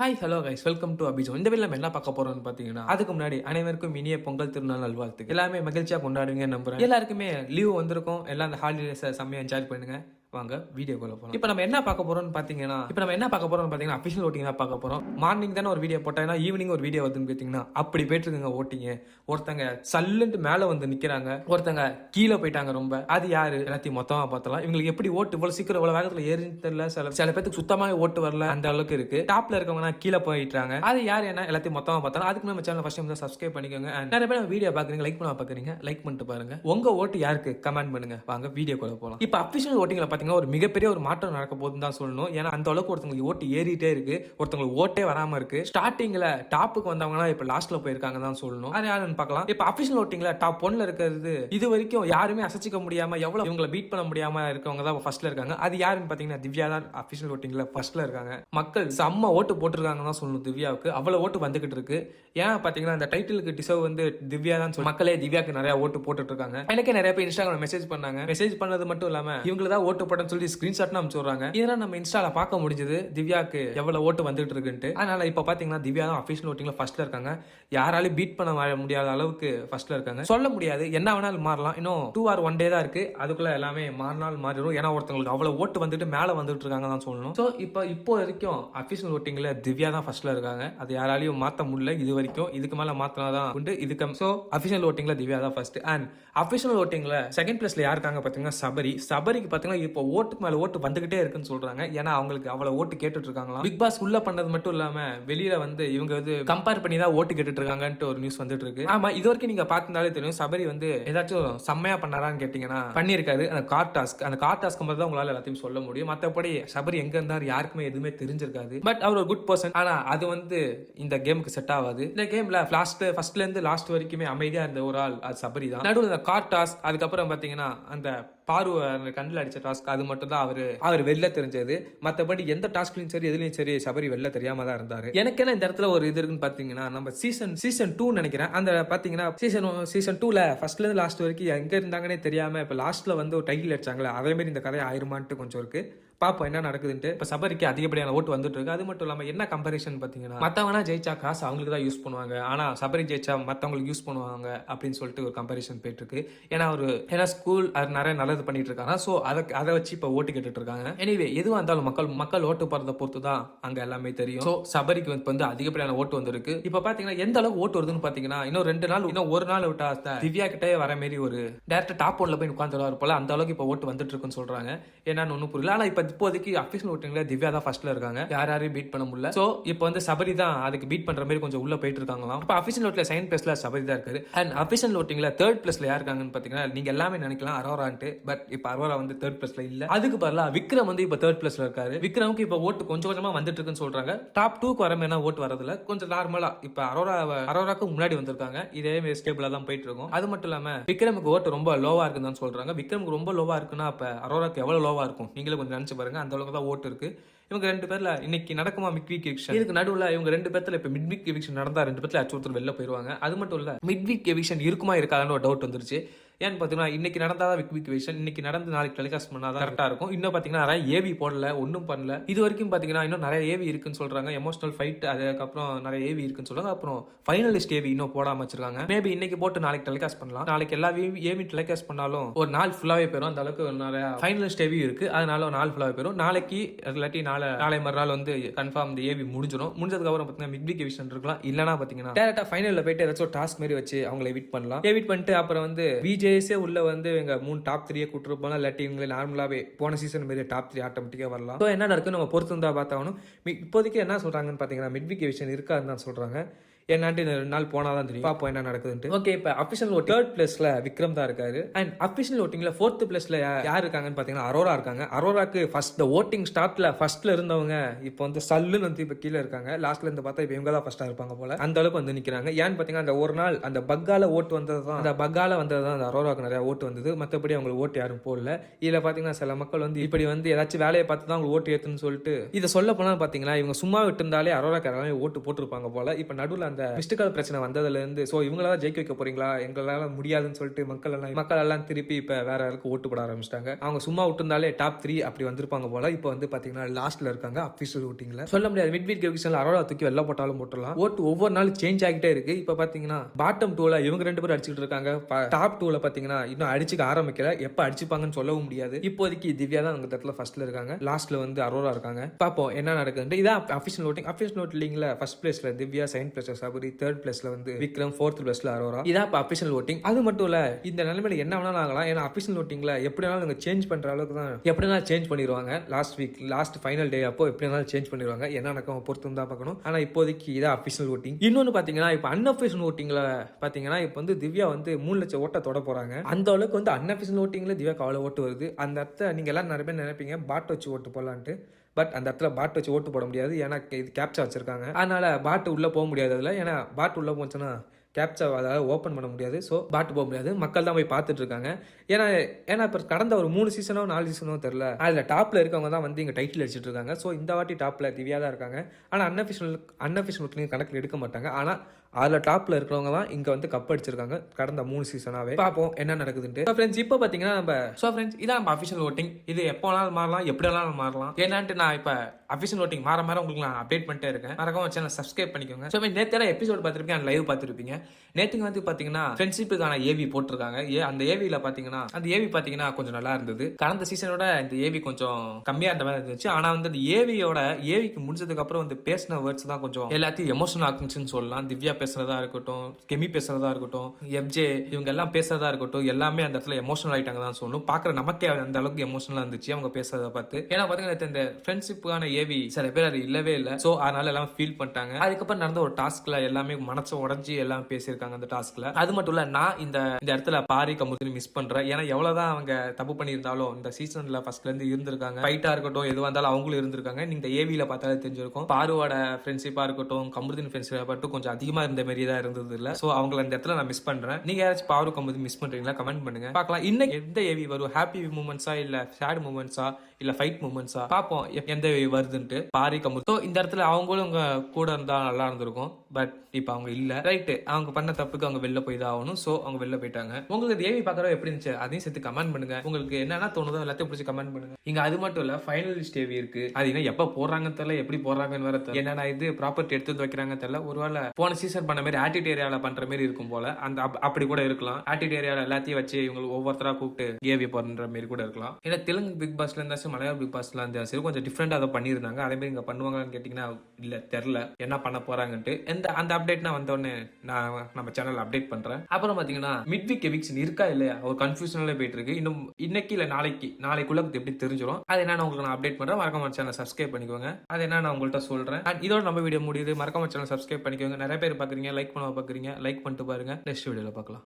Hi hello guys welcome to அபிஜோ இந்த video நம்ம என்ன பார்க்க போறோம்னு பார்த்தீங்கன்னா அதுக்கு முன்னாடி அனைவருக்கும் இனிய பொங்கல் திருநாள் நல்வாழ்த்து எல்லாமே மகிழ்ச்சியாக கொண்டாடுவீங்க நம்புறேன். எல்லாருக்குமே லீவ் வந்திருக்கும். எல்லாம் அந்த ஹாலிடேஸை செம்மையாக என்ஜாய் பண்ணுங்க. வாங்க வீடியோக்குள்ள போகலாம் இப்போ நம்ம என்ன பார்க்க போறோம்னு பார்த்தீங்கன்னா இப்போ நம்ம என்ன பார்க்க போறோம்னு பார்த்தீங்கன்னா அஃபிஷியல் ஓட்டிங் தான் பார்க்க போறோம். மார்னிங் தானே ஒரு வீடியோ போட்டேன்னா ஈவினிங் ஒரு வீடியோ வருதுன்னு பார்த்தீங்கன்னா அப்படி போயிட்டு இருக்குங்க ஓட்டிங்க ஒருத்தங்க சல்லுன்ட்டு மேலே வந்து நிற்கிறாங்க ஒருத்தங்க கீழே போயிட்டாங்க ரொம்ப. அது யாரு? எல்லாத்தையும் மொத்தமாக பார்த்தலாம் இவங்களுக்கு எப்படி ஓட்டு இவ்வளோ சீக்கிரம் இவ்வளோ வேகத்தில் ஏறின்னு தெரியல. சில சில பேருக்கு சுத்தமாக ஓட்டு வரல அந்த அளவுக்கு இருக்கு. டாப்ல இருக்கவங்கன்னா கீழே போயிட்டாங்க அது யார் என்ன? எல்லாத்தையும் மொத்தமாக பார்த்தாலும் அதுக்கு நம்ம சேனல் ஃபர்ஸ்ட் டைம் சப்ஸ்கிரைப் பண்ணிக்கோங்க. நிறைய பேர் வீடியோ பார்க்குறீங்க லைக் பண்ண பார்க்குறீங்க லைக் பண்ணிட்டு பாருங்க. உங்க ஓட்டு யாருக்கு? கமெண்ட் பண்ணுங்க. வாங்க வீடியோ கூட போகலாம் இப்போ அஃபிஷியல் ஓட்டிங்களை பார்த்தீங்கன்னா ஒரு மிகப்பெரிய ஒரு மாற்றம் நடக்க போகுதுன்னு தான் சொல்லணும். ஏன்னா அந்த அளவுக்கு ஒருத்தங்களுக்கு ஓட்டு ஏறிட்டே இருக்கு. ஒருத்தங்களுக்கு ஓட்டே வராம இருக்கு. ஸ்டார்டிங்ல டாப்புக்கு வந்தவங்க இப்போ லாஸ்ட்ல போயிருக்காங்க தான் சொல்லணும். அது யாருன்னு பார்க்கலாம். இப்போ அஃபிஷியல் ஓட்டிங்ல டாப் ஒன்ல இருக்கிறது இது வரைக்கும் யாருமே அசைச்சிக்க முடியாம எவ்வளவு இவங்களை பீட் பண்ண முடியாம இருக்கவங்க தான் ஃபர்ஸ்ட்ல இருக்காங்க. அது யாருன்னு பாத்தீங்கன்னா திவ்யா தான் அஃபிஷியல் ஓட்டிங்ல ஃபர்ஸ்ட்ல இருக்காங்க. மக்கள் செம்ம ஓட்டு போட்டிருக்காங்க தான் சொல்லணும் திவ்யாவுக்கு. அவ்வளவு ஓட்டு வந்துகிட்டு இருக்கு. ஏன் பாத்தீங்கன்னா அந்த டைட்டிலுக்கு டிசர்வ் வந்து திவ்யா தான் சொல்லி மக்களே திவ்யாக்கு நிறைய ஓட்டு போட்டுட்டு இருக்காங்க. எனக்கே நிறைய பேர் இன்ஸ்டாகிராம் மெசேஜ் பண்ணாங்க. மெசேஜ் பண்ணது மட்டும் இல்லாம இவங்களுக்கு தான் ஓட்டு போட்டேன்னு சொல்லி ஸ்கிரீன்ஷாட் அனுப்பிச்சுடுறாங்க இதெல்லாம் நம்ம இன்ஸ்டால பார்க்க முடிஞ்சது திவ்யாக்கு எவ்வளவு ஓட்டு வந்துட்டு இருக்குன்ட்டு. அதனால இப்ப பாத்தீங்கன்னா திவ்யா தான் அஃபிஷியல் ஓட்டிங்ல ஃபர்ஸ்ட்ல இருக்காங்க. யாராலையும் பீட் பண்ண முடியாத அளவுக்கு ஃபர்ஸ்ட்ல இருக்காங்க. சொல்ல முடியாது. என்ன வேணாலும் மாறலாம். இன்னும் டூ ஆர் ஒன் டே தான் இருக்கு. அதுக்குள்ள எல்லாமே மாறினால் மாறிடும். ஏன்னா ஒருத்தவங்களுக்கு அவ்வளவு ஓட்டு வந்துட்டு மேல வந்துட்டு இருக்காங்க தான் சொல்லணும். ஸோ இப்போ இப்போ வரைக்கும் அஃபிஷியல் ஓட்டிங்ல திவ்யா தான் ஃபர்ஸ்ட்ல இருக்காங்க. அது யாராலையும் மாத்த முடியல இது வரைக்கும். இதுக்கு மேல மாத்தினா தான் உண்டு. இதுக்கு ஸோ அஃபிஷியல் ஓட்டிங்ல திவ்யா தான் ஃபர்ஸ்ட் அண்ட் அஃபிஷியல் ஓட்டிங்ல செகண்ட் பிளேஸ்ல யாருக்காங்க பாத்தீங்கன்னா சபரி. சபரிக்கு பாத்தீங்கன்னா இப்போ ஓட்டுக்கு மேலே ஓட்டு வந்துகிட்டே இருக்குன்னு சொல்றாங்க. ஏன்னா அவங்களுக்கு அவ்வளோ ஓட்டு கேட்டுட்டு இருக்காங்களா பிக் பாஸ் உள்ள பண்ணது மட்டும் இல்லாம வெளியில வந்து இவங்க வந்து கம்பேர் பண்ணி தான் ஓட்டு கேட்டுட்டு இருக்காங்கன்ட்டு ஒரு நியூஸ் வந்துட்டு இருக்கு ஆமா இது வரைக்கும் நீங்க பார்த்தாலே தெரியும் சபரி வந்து ஏதாச்சும் செம்மையா பண்ணாரான்னு கேட்டீங்கன்னா பண்ணியிருக்காரு. அந்த கார் டாஸ்க் அந்த கார் டாஸ்க் மட்டும் தான் உங்களால எல்லாத்தையும் சொல்ல முடியும். மற்றபடி சபரி எங்க இருந்தாரு யாருக்குமே எதுவுமே தெரிஞ்சிருக்காது. பட் அவர் ஒரு குட் பர்சன் ஆனா அது வந்து இந்த கேமுக்கு செட் ஆகாது. இந்த கேம்ல லாஸ்ட் ஃபர்ஸ்ட்ல இருந்து லாஸ்ட் வரைக்குமே அமைதியா இருந்த ஒரு ஆள் அது சபரி தான் நடுவில் இந்த கார் டாஸ்க் அதுக்கப்புறம் பாத்தீங்கன்னா அந்த பார்வை அந்த கண்ணில் அடிச்ச டாஸ்க் அது மட்டும் தான் அவரு அவர் வெளில தெரிஞ்சது. மற்றபடி எந்த டாஸ்க்லயும் சரி எதுலயும் சரி சபரி வெளில தெரியாம தான் இருந்தாரு. எனக்கு என்ன இந்த இடத்துல ஒரு இது இருக்குன்னு பாத்தீங்கன்னா நம்ம சீசன் சீசன் டூ நினைக்கிறேன். அந்த பாத்தீங்கன்னா சீசன் சீசன் டூல ஃபர்ஸ்ட்ல இருந்து லாஸ்ட் வரைக்கும் எங்க இருந்தாங்கன்னே தெரியாம இப்ப லாஸ்ட்ல வந்து ஒரு டைட்டில் அடிச்சாங்களே அதே மாதிரி இந்த கதை ஆயிருமான்ட்டு கொஞ்சம் இருக்கு. பாப்போம் என்ன நடக்குதுன்ட்டு. இப்ப சபரிக்கு அதிகப்படியான ஓட்டு வந்துட்டு இருக்கு அது மட்டும் இல்லாம என்ன கம்பரிஷன் பாத்தீங்கன்னா மத்தவங்க ஜெயிச்சா காசு அவங்களுக்கு தான் யூஸ் பண்ணுவாங்க. ஆனா சபரி ஜெயிச்சா மத்தவங்களுக்கு யூஸ் பண்ணுவாங்க அப்படின்னு சொல்லிட்டு ஒரு கம்பரிஷன் போயிட்டு இருக்கு ஏன்னா ஒரு ஏன்னா ஸ்கூல் அது நிறைய நல்லது பண்ணிட்டு இருக்காங்க ஸோ அதை அதை வச்சு இப்போ ஓட்டு கேட்டுட்டு இருக்காங்க எனிவே எதுவாக இருந்தாலும் மக்கள் மக்கள் ஓட்டு போறதை பொறுத்து தான் அங்க எல்லாமே தெரியும். ஸோ சபரிக்கு இப்போ வந்து அதிகப்படியான ஓட்டு வந்திருக்கு. இப்போ பாத்தீங்கன்னா எந்த அளவுக்கு ஓட்டு வருதுன்னு பாத்தீங்கன்னா இன்னும் ரெண்டு நாள் இன்னும் ஒரு நாள் விட்டா திவ்யா கிட்டே வர மாதிரி ஒரு டேரக்டர் டாப் ஒன்ல போய் உட்காந்துருவாரு போல அந்த அளவுக்கு இப்போ ஓட்டு வந்துட்டு இருக்குன்னு சொல்றாங்க. என்னன்னு ஒன்றும் புரியல. ஆனா இப்போ இப்போதைக்கு அஃபிஷியல் ஓட்டிங்ல திவ்யா தான் ஃபர்ஸ்ட்ல இருக்காங்க. யார் யாரையும் பீட் பண்ண முடியல. ஸோ இப்போ வந்து சபரி தான் அதுக்கு பீட் பண்ற மாதிரி கொஞ்சம் உள்ள போயிட்டு இருக்காங்களாம். இப்போ அஃபிஷியல் ஓட்டில் செகண்ட் பிளேஸ்ல சபரி தான் இருக்காரு. அண்ட் அஃபிஷியல் ஓட்டிங்ல தேர்ட் பிளேஸ்ல யார் இருக்காங்கன்னு பாத்தீங்கன்னா நீங்க எல்லாமே நினைக்கலாம் அரோரான்ட்டு. பட் இப்போ அரோரா வந்து தேர்ட் பிளேஸ்ல இல்ல. அதுக்கு பதிலா விக்ரம் வந்து இப்போ தேர்ட் பிளேஸ்ல இருக்காரு. விக்ரமுக்கு இப்போ ஓட்டு கொஞ்சம் கொஞ்சமா வந்துட்டு இருக்குன்னு சொல்றாங்க. டாப் டூக்கு வர மாதிரி ஓட்டு வரதுல கொஞ்சம் நார்மலா இப்போ அரோரா அரோராக்கு முன்னாடி வந்திருக்காங்க. இதே மாதிரி ஸ்டேபிளா தான் போயிட்டு இருக்கும். அது மட்டும் இல்லாம விக்ரமுக்கு ஓட்டு ரொம்ப லோவா இருக்குன்னு தான் சொல்றாங்க. விக்ரமுக்கு ரொம்ப லோவா இருக்குன்னா அப்ப அரோராக்கு எவ்வளவு லோவா இருக்கும்? நீங்களே கொஞ்சம் நினைச்சு பாருங்கள் அந்த அளவுக்கு தான் ஓட்டு இருக்குது இவங்க ரெண்டு பேர்ல இன்னைக்கு நடக்குமா மிட் வீக் எவிக்ஷன் இதுக்கு நடுவுல இவங்க ரெண்டு பேர்த்துல இப்ப மிட் வீக் எவிக்ஷன் நடந்தா ரெண்டு பேர்ல அச்சு ஒருத்தர் வெளில போயிருவாங்க. அது மட்டும் இல்ல மிட் வீக் எவிக்ஷன் இருக்குமா இருக்காதுன்னு ஒரு டவுட் வந்துருச்சு. ஏன்னு பார்த்தீங்கன்னா இன்னைக்கு நடந்தாதான் விக் வீக் எவிக்ஷன் இன்னைக்கு நடந்து நாளைக்கு டெலிகாஸ்ட் பண்ணாதான் கரெக்டா இருக்கும். இன்னும் பாத்தீங்கன்னா நிறைய ஏவி போடல ஒன்றும் பண்ணல. இது வரைக்கும் பாத்தீங்கன்னா இன்னும் நிறைய ஏவி இருக்குன்னு சொல்றாங்க. எமோஷனல் ஃபைட் அதுக்கப்புறம் நிறைய ஏவி இருக்குன்னு சொல்றாங்க. அப்புறம் ஃபைனலிஸ்ட் ஏவி இன்னும் போடாம வச்சிருக்காங்க. மேபி இன்னைக்கு போட்டு நாளைக்கு டெலிகாஸ்ட் பண்ணலாம். நாளைக்கு எல்லா ஏவி டெலிகாஸ்ட் பண்ணாலும் ஒரு நாள் ஃபுல்லாவே போயிடும் அந்த அளவுக்கு நிறைய ஃபைனலிஸ்ட் ஏவி இருக்கு. அதனால ஒரு நாள் ஃபுல்லாவே போயிடும் நாளைக்கு இல்லாட்டி நாளை நாளை மறுநாள் வந்து கன்ஃபார்ம் இந்த ஏவி முடிஞ்சிடும் முடிஞ்சதுக்கு அப்புறம் பாத்தீங்கன்னா மிட் வீக் எவிஷன் இருக்கலாம். இல்லனா பாத்தீங்கன்னா டேரக்டா ஃபைனல்ல போயிட்டு ஏதாச்சும் ஒரு டாஸ்க் மாதிரி வச்சு அவங்களை எவிட் பண்ணலாம். எவிட் பண்ணிட்டு அப்புறம் வந்து பிஜேஎஸே உள்ள வந்து எங்க மூணு டாப் த்ரீயே கூட்டிருப்போம் இல்லாட்டி இவங்களை நார்மலாவே போன சீசன் மாதிரி டாப் த்ரீ ஆட்டோமேட்டிக்கா வரலாம். ஸோ என்ன நடக்குன்னு நம்ம பொறுத்து இருந்தா பார்த்தாகணும். இப்போதைக்கு என்ன சொல்றாங்கன்னு பாத்தீங்கன்னா மிட் வீக் எவிஷன் இருக்காதுன்னு தான் சொல்றாங்க. என்னான்ட்டு ரெண்டு நாள் போனாதான் தெரியும். பாப்போம் என்ன நடக்குதுன்ட்டு. ஓகே இப்போ அஃபிஷியல் ஓட் தேர்ட் பிளேஸ்ல விக்ரம் தான் இருக்காரு. அண்ட் அஃபிஷியல் ஓட்டிங்ல ஃபோர்த் பிளேஸ்ல யார் இருக்காங்கன்னு பாத்தீங்கன்னா அரோரா இருக்காங்க. அரோராக்கு ஃபர்ஸ்ட் இந்த ஓட்டிங் ஸ்டார்ட்ல ஃபர்ஸ்ட்ல இருந்தவங்க இப்போ வந்து சல்லுன்னு வந்து இப்போ கீழே இருக்காங்க. லாஸ்ட்ல இருந்து பார்த்தா இப்போ இவங்க தான் ஃபர்ஸ்டா இருப்பாங்க போல. அந்த அளவுக்கு வந்து நிக்கிறாங்க. ஏன்னு பாத்தீங்கன்னா அந்த ஒரு நாள் அந்த பக்கால ஓட்டு வந்தது தான் அந்த பக்கால வந்தது தான் அந்த அரோராக்கு நிறைய ஓட்டு வந்தது. மற்றபடி அவங்களுக்கு ஓட்டு யாரும் போடல. இதுல பாத்தீங்கன்னா சில மக்கள் வந்து இப்படி வந்து ஏதாச்சும் வேலையை பார்த்து தான் அவங்க ஓட்டு ஏத்துன்னு சொல்லிட்டு இதை சொல்ல போனா பாத்தீங்கன்னா இவங்க சும்மா விட்டு இருந்தாலே அரோராக்கு எல்லாமே ஓட்டு போட்டிருப்பாங்க போல. இப்போ நடுவில் அந்த அந்த மிஸ்டுக்கால் பிரச்சனை வந்ததுல இருந்து ஸோ இவங்களால ஜெயிக்க வைக்க போறீங்களா? எங்களால முடியாதுன்னு சொல்லிட்டு மக்கள் எல்லாம் மக்கள் எல்லாம் திருப்பி இப்ப வேற யாருக்கு ஓட்டு போட ஆரம்பிச்சிட்டாங்க. அவங்க சும்மா விட்டுருந்தாலே டாப் த்ரீ அப்படி வந்திருப்பாங்க போல. இப்போ வந்து பாத்தீங்கன்னா லாஸ்ட்ல இருக்காங்க அபிஷியல் ஓட்டிங்ல சொல்ல முடியாது. மிட் வீட் எவிக்ஷன்ல அரோரா தூக்கி வெளில போட்டாலும் போட்டுடலாம். ஓட்டு ஒவ்வொரு நாளும் சேஞ்ச் ஆகிட்டே இருக்கு. இப்போ பாத்தீங்கன்னா பாட்டம் டூல இவங்க ரெண்டு பேரும் அடிச்சுட்டு இருக்காங்க. டாப் டூல பாத்தீங்கன்னா இன்னும் அடிச்சுக்க ஆரம்பிக்கல. எப்ப அடிச்சுப்பாங்கன்னு சொல்லவும் முடியாது. இப்போதைக்கு திவ்யா தான் அந்த இடத்துல ஃபர்ஸ்ட்ல இருக்காங்க. லாஸ்ட்ல வந்து அரோரா இருக்காங்க. பாப்போம் என்ன நடக்குதுன்னு இதான் அஃபிஷியல் ஓட்டிங் அஃபிஷியல் ஓட் லீங்ல ஃபர்ஸ்ட் பிளேஸ்ல திவ்யா செகண்ட் பிளேஸ்ல சபரி தேர்ட் பிளேஸ்ல வந்து விக்ரம் ஃபோர்த் பிளேஸ்ல அரோரா. இதான் இப்போ அஃபிஷியல் ஓட்டிங் அது மட்டும் இல்ல இந்த நிலைமையில என்ன வேணாலும் ஆகலாம். ஏன்னா அஃபிஷியல் ஓட்டிங்ல எப்படி வேணாலும் இவங்க சேஞ்ச் பண்ற அளவுக்கு தான் எப்படி வேணாலும் சேஞ்ச் பண்ணிடுவாங்க. Last week last final day அப்போ எப்படி வேணாலும் சேஞ்ச் பண்ணிடுவாங்க. என்ன நடக்கும் பொறுத்து தான் பார்க்கணும். ஆனா இப்போதைக்கு இதான் அஃபிஷியல் ஓட்டிங் இன்னொன்னு பாத்தீங்கன்னா இப்போ அன்அஃபிஷியல் ஓட்டிங்ல பாத்தீங்கன்னா இப்போ வந்து திவ்யா வந்து மூணு லட்சம் ஓட்ட தொட போறாங்க. அந்த அளவுக்கு வந்து அன்அஃபிஷியல் ஓட்டிங்ல திவ்யாக்கு அவ்வளோ ஓட்டு வருது. அந்த இடத்த நீங்க எல்லாம் நிறைய பேர் நினைப்பீங்க பாட் வச்சு ஓட்டு போடலான்ட்டு. பட் அந்த இடத்துல பாட் வச்சு ஓட்டு போட முடியாது. ஏன்னா இது கேப்சா வச்சுருக்காங்க. அதனால பாட்டு உள்ளே போக முடியாது அதில். ஏன்னா பாட் உள்ளே போச்சுன்னா கேப்சா அதாவது ஓப்பன் பண்ண முடியாது. ஸோ பாட்டு போக முடியாது. மக்கள் தான் போய் பார்த்துட்டு இருக்காங்க. ஏன்னா ஏன்னா இப்போ கடந்த ஒரு மூணு சீசனோ நாலு சீசனோ தெரில அதில் டாப்பில் இருக்கவங்க தான் வந்து இங்கே டைட்டில் அடிச்சிட்டு இருக்காங்க. ஸோ இந்த வாட்டி டாப்பில் திவ்யா தான் இருக்காங்க. ஆனால் அன்அஃபிஷியல் அன்அஃபிஷியல் கணக்கில் எடுக்க மாட்டாங்க. ஆனால் அதில் டாப்பில் இருக்கிறவங்க தான் இங்கே வந்து கப் அடிச்சிருக்காங்க. கடந்த மூணு சீசனாகவே பார்ப்போம் என்ன நடக்குதுன்ட்டு. ஸோ ஃப்ரெண்ட்ஸ் இப்போ பார்த்தீங்கன்னா நம்ம ஸோ ஃப்ரெண்ட்ஸ் இதான் நம்ம அஃபிஷியல் ஓட்டிங் இது எப்போ வேணாலும் மாறலாம் எப்படி வேணாலும் மாறலாம். ஏன்னான்ட்டு நான் இப்போ அஃபிஷியல் ஓட்டிங் மாற மாற உங்களுக்கு நான் அப்டேட் பண்ணிட்டே இருக்கேன். மறக்காம சேனல் சப்ஸ்கிரைப் பண்ணிக்கோங்க. ஸோ நேற்று எபிசோட் பார்த்துருப்பீங்க லைவ் பார்த்துருப்பீங்க. நேற்றுக்கு வந்து பார்த்தீங்கன்னா ஃப்ரெண்ட்ஷிப்புக்கான ஏவி போட்டிருக்காங்க. ஏ அந்த ஏவியில் பார்த்தீங்கன்னா அந்த ஏவி பார்த்தீங்கன்னா கொஞ்சம் நல்லா இருந்தது. கடந்த சீசனோட இந்த ஏவி கொஞ்சம் கம்மியாக இருந்த மாதிரி இருந்துச்சு. ஆனால் வந்து அந்த ஏவியோட ஏவிக்கு முடிஞ்சதுக்கு அப்புறம் வந்து பேசின வேர்ட்ஸ் தான் கொஞ்சம் எல்லாத்தையும் எமோஷனல் ஆக்குச்சுன்னு சொல்லலாம். திவ்யா பேசுறதா இருக்கட்டும் கெமி பேசுறதா இருக்கட்டும் எஃப்ஜே இவங்க எல்லாம் பேசுறதா இருக்கட்டும் எல்லாமே அந்த இடத்துல எமோஷனல் ஆயிட்டாங்க தான் சொல்லணும். பார்க்குற நமக்கே அந்த அளவுக்கு எமோஷனலாக இருந்துச்சு அவங்க பேசுறத பார்த்து. ஏன்னா பார்த்தீங்கன்னா இந்த ஃப்ரெண்ட்ஷிப்புக்கான ஏவி சில பேர் அது இல்லவே இல்லை. ஸோ அதனால எல்லாம் ஃபீல் பண்ணிட்டாங்க. அதுக்கப்புறம் நடந்த ஒரு டாஸ்க்ல எல்லாமே மனசை உடஞ்சி எல்லாம் பேசியிருக்காங்க அந்த டாஸ்க்ல அது மட்டும் இல்ல நான் இந்த இந்த இடத்துல பாரி கமுதினி மிஸ் பண்றேன். ஏன்னா எவ்வளவுதான் அவங்க தப்பு பண்ணியிருந்தாலும் இந்த சீசன்ல ஃபர்ஸ்ட்ல இருந்து இருந்திருக்காங்க. ஃபைட்டா இருக்கட்டும் எதுவாக இருந்தாலும் அவங்களும் இருந்திருக்காங்க. நீங்க ஏவியில பார்த்தாலே தெரிஞ்சிருக்கும். பாருவோட ஃப்ரெண்ட்ஷிப்பா இருக்கட்டும் கமுதின் ஃப்ரெண்ட்ஷிப்பா இருக்கட்டும் கொஞ்சம் அதிகமா அந்த மாதிரி தான் இருந்தது இல்ல சோ அவங்கள அந்த இடத்துல நான் மிஸ் பண்றேன். நீங்க யாராச்சும் பவர் கமுதி மிஸ் பண்றீங்களா? கமெண்ட் பண்ணுங்க. பார்க்கலாம். இன்னைக்கு எந்த ஏவி வரும்? ஹாப்பி மூமெண்ட்ஸா இல்ல சேட் மூமெண்ட்ஸா இல்ல ஃபைட் மூமெண்ட்ஸா பார்ப்போம். எந்த ஏவி வருதுன்ட்டு. பாரி கம்பு ஸோ இந்த இடத்துல அவங்களும் உங்க கூட இருந்தா நல்லா இருந்திருக்கும். பட் இப்போ அவங்க இல்ல. ரைட்டு அவங்க பண்ண தப்புக்கு அவங்க வெளில போய் தான் ஆகணும். ஸோ அவங்க வெளில போயிட்டாங்க. உங்களுக்கு தேவி ஏவி எப்படி இருந்துச்சு? அதையும் சேர்த்து கமெண்ட் பண்ணுங்க. உங்களுக்கு என்னென்ன தோணுதோ எல்லாத்தையும் பிடிச்சி கமெண்ட் பண்ணுங்க. இங்க அது மட்டும் இல்ல ஃபைனலிஸ்ட் ஏவி இருக்கு. அது என்ன எப்போ போடுறாங்கன்னு தெரியல எப்படி போடுறாங்கன்னு வர தெரியல என்னென்ன இது ப்ராப்பர்ட்டி எடுத்து வைக்கிறாங்க தெரியல. ஒருவேளை போன சீசன் பண்ண மாதிரி ஆட்டிட் ஏரியாவில் பண்ணுற மாதிரி இருக்கும் போல அந்த அப்படி கூட இருக்கலாம். ஆட்டிட் ஏரியாவில் எல்லாத்தையும் வச்சு இவங்களுக்கு ஒவ்வொருத்தராக கூப்பிட்டு ஏவி போடுற மாதிரி கூட இருக்கலாம். ஏன்னா தெலுங்கு பிக் பாஸ்ல இருந்தாச்சும் மலையாள பிக் பாஸ்ல சரி கொஞ்சம் டிஃப்ரெண்டாக அதை பண்ணியிருந்தாங்க. அதே மாதிரி இங்கே பண்ணுவாங்கன்னு கேட்டிங்கன்னா இல்லை தெரில என்ன பண்ண போகிறாங்கன்ட்டு எந்த அந்த அப்டேட் நான் வந்த நான் நம்ம சேனல் அப்டேட் பண்ணுறேன் அப்புறம் பார்த்தீங்கன்னா மிட் வீக் எவிக்ஷன் இருக்கா இல்லையா? ஒரு கன்ஃபியூஷனில் போயிட்டு இருக்கு இன்னும் இன்னைக்கு இல்லை நாளைக்கு நாளைக்குள்ள எப்படி தெரிஞ்சிடும் அது நான் உங்களுக்கு நான் அப்டேட் பண்ணுறேன் மறக்காம சேனல் சப்ஸ்கிரைப் பண்ணிக்கோங்க. அது என்ன நான் உங்கள்கிட்ட சொல்கிறேன் இதோட நம்ம வீடியோ முடியுது. மறக்காம சேனல் சப்ஸ்கிரைப் பண்ணிக்கோங்க. நிறைய பேர் பார்க்குறீங்க லைக் பண்ண பார்க்குறீங்க லைக் பண்ணிட்டு பாருங்க. நெக்ஸ்ட் வீடியோல பார்க்கலாம்